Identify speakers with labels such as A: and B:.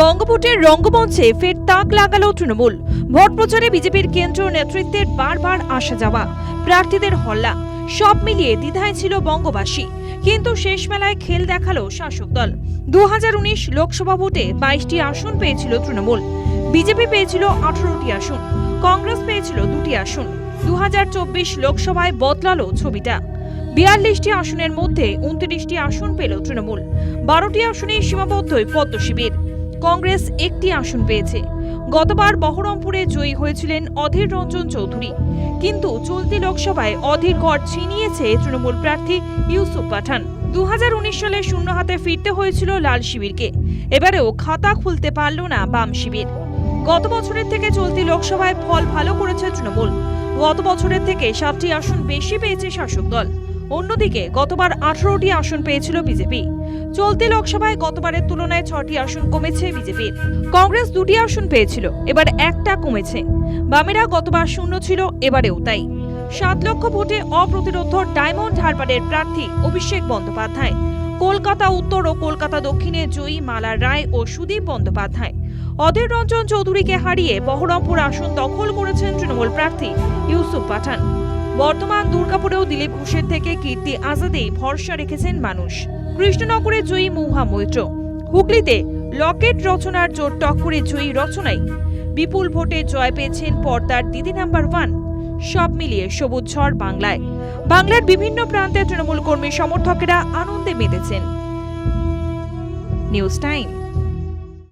A: বঙ্গভোটের রঙ্গমঞ্চে ফের তাক লাগালো তৃণমূল। ভোট প্রচারে বিজেপির কেন্দ্রীয় নেতৃত্বের বারবার আসা যাওয়া, প্রার্থীদের হল্লা, সব মিলিয়ে দ্বিধায় ছিল বঙ্গবাসী। কিন্তু শেষ মেলায় খেল দেখাল শাসক দল। দুহাজার উনিশ লোকসভা ভোটে বাইশটি আসন পেয়েছিল তৃণমূল। বিজেপি পেয়েছিল আঠারোটি আসন, কংগ্রেস পেয়েছিল দুটি আসন। দু হাজার চব্বিশ লোকসভায় বদলালো ছবিটা। বিয়াল্লিশটি আসনের মধ্যে উনত্রিশটি আসন পেল তৃণমূল। বারোটি আসনে সীমাবদ্ধ পদ্ম শিবির কংগ্রেস একটি আসন পেয়েছে। গতবার বহরমপুরে জয়ী হয়েছিলেন অধীর রঞ্জন চৌধুরী। কিন্তু চলতি লোকসভায় অধীর গড় ছিনিয়েছে তৃণমূল প্রার্থী ইউসুফ পাঠান। দু হাজার উনিশ সালে শূন্য হাতে ফিরতে হয়েছিল লাল শিবিরকে। এবারেও খাতা খুলতে পারল না বাম শিবির। গত বছরের থেকে চলতি লোকসভায় ফল ভালো করেছে তৃণমূল। গত বছরের থেকে সাতটি আসন বেশি পেয়েছে শাসক দল। অন্যদিকে, গতবার আঠারোটি আসন পেয়েছিল বিজেপি। চলতি লোকসভায় গতবারের তুলনায় ছটি আসন কমেছে বিজেপির কংগ্রেস দুটি আসন পেয়েছিল, এবার একটা কমেছে। বামেরা গতবার শূন্য ছিল, এবারেও তাই। সাত লক্ষ ভোটে অপ্রতিরোধ ডায়মন্ড হারবারের প্রার্থী অভিষেক বন্দ্যোপাধ্যায়। কলকাতা উত্তর ও কলকাতা দক্ষিণে জয়ী মালা রায় ও সুদীপ বন্দ্যোপাধ্যায়। অধীর রঞ্জন চৌধুরীকে হারিয়ে বহরমপুর আসন দখল করেছেন তৃণমূল প্রার্থী ইউসুফ পাঠান। বর্তমান দুর্গাপুরেও দিলীপ ঘোষের থেকে কীর্তি আজাদেই ভরসা রেখেছেন মানুষ। কৃষ্ণনগরে জয়ী মৌহা মৈত্র। হুগলিতে লকেট রচনার জোর টক্করে জয়ী রচনাই। বিপুল ভোটে জয় পেয়েছেন পর্দার দিদি নাম্বার ওয়ান। সব মিলিয়ে সবুজ ঝড় বাংলায়। বাংলার বিভিন্ন প্রান্তে তৃণমূল কর্মী সমর্থকেরা আনন্দে মেতেছেন। News time.